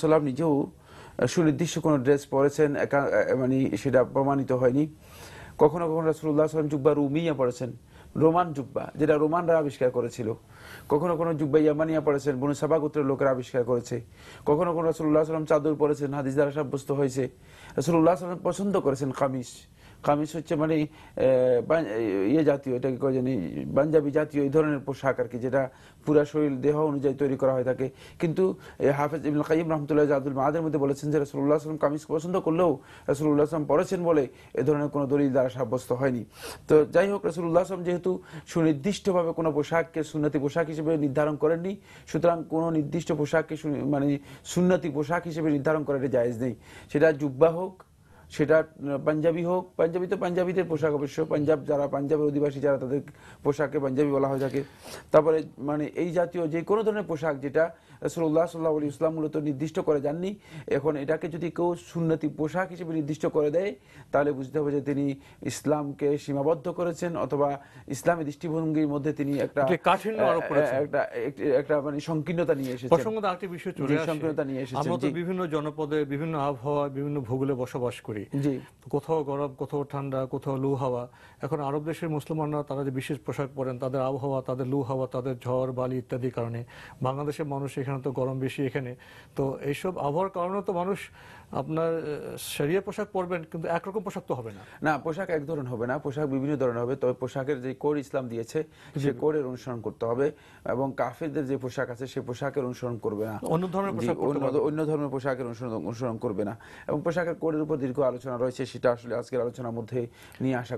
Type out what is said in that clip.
সাল্লাম নিজেও সুনির্দিষ্ট কোনো ড্রেস পরেছেন মানে সেটা প্রমাণিত হয়নি। কখনো কখনো রাসুল্লাহ সাল্লাম জুব্বা রুমিয়া পড়েছেন রোমান জুব্বা, যেটা রোমানরা আবিষ্কার করেছিল। কখনো কোনো জুব্বা ইয়ামানিয়া পড়েছেন বনু সাবা গোত্রের লোকেরা আবিষ্কার করেছে। কখনো কোনো রাসুল্লাহ সাল্লাম চাদর পরেছেন হাদিস দ্বারা সাব্যস্ত হয়েছে রাসুল্লাহ সাল্লাম পছন্দ করেছেন কামিজ। কামিজ হচ্ছে মানে ইয়ে জাতীয়, এটাকে কয় জানি, পাঞ্জাবি জাতীয় এই ধরনের পোশাক আর কি, যেটা পুরা শরীর দেহ অনুযায়ী তৈরি করা হয়ে থাকে। কিন্তু হাফেজ ইবনুল কাইম রহমতুল্লাহ জাদুল মাহাদের মধ্যে বলেছেন যে রসুল্লাহ আসলাম কামিজ পছন্দ করলেও রসুল্লাহ আসলাম পড়েছেন বলে এ ধরনের কোনো দলিল দ্বারা সাব্যস্ত হয়নি। তো যাই হোক রসুল্লাহ আসলাম যেহেতু সুনির্দিষ্টভাবে কোনো পোশাককে সুন্নতি পোশাক হিসেবে নির্ধারণ করেননি, সুতরাং কোনো নির্দিষ্ট পোশাককে মানে সুন্নতি পোশাক হিসেবে নির্ধারণ করাটা জায়েজ নেই। সেটা জুব্বা হোক সেটা পাঞ্জাবি হোক, পাঞ্জাবি তো পাঞ্জাবিদের পোশাক অবশ্য। পাঞ্জাব যারা, পাঞ্জাবের অধিবাসী যারা, তাদের পোশাকে পাঞ্জাবি বলা হয়ে থাকে। তারপরে মানে এই জাতীয় যে কোনো ধরনের পোশাক যেটা রসুল্লাহ সাল্লাহ আলী ইসলাম মূলত নির্দিষ্ট করে যাননি। এখন এটাকে যদি কেউ সুন্নতি পোশাক হিসেবে নির্দিষ্ট করে দেয় তাহলে বুঝতে হবে যে তিনি ইসলামকে সীমাবদ্ধ করেছেন অথবা ইসলামী দৃষ্টিভঙ্গির মধ্যে তিনি একটা একটি মানে সংকীর্ণতা নিয়ে এসেছেন। প্রসঙ্গত আরেকটি বিষয় চলে সংকীর্ণতা নিয়ে এসেছেন, আমরা তো বিভিন্ন জনপদে বিভিন্ন আবহাওয়া বিভিন্ন ভূগোলে বসবাস করি। জি। কোথাও গরম কোথাও ঠান্ডা কোথাও লু হাওয়া। এখন আরব দেশের মুসলমানরা তারা যে বিশেষ পোশাক পরেন তাদের আবহাওয়া তাদের লু হাওয়া তাদের ঝড় বালি ইত্যাদি কারণে বাংলাদেশের মানুষ এখানে তো গরম বেশি এখানে। তো এইসব আবহাওয়ার কারণে তো মানুষ আপনার সেরিয়া পোশাক পরবেন কিন্তু একরকম পোশাক তো হবে না। না পোশাক এক ধরনের হবে না পোশাক বিভিন্ন ধরনের হবে। তবে পোশাকের যে কোড ইসলাম দিয়েছে সে কোডের অনুসরণ করতে হবে এবং কাফেরদের যে পোশাক আছে সে পোশাকের অনুসরণ করবে না। অন্য ধরনের পোশাক অন্য- ধরনের পোশাকের অনুসরণ অনুসরণ করবে না। এবং পোশাকের কোডের উপর দীর্ঘ আলোচনা রয়েছে সেটা আসলে আজকের আলোচনার মধ্যে নিয়ে আসা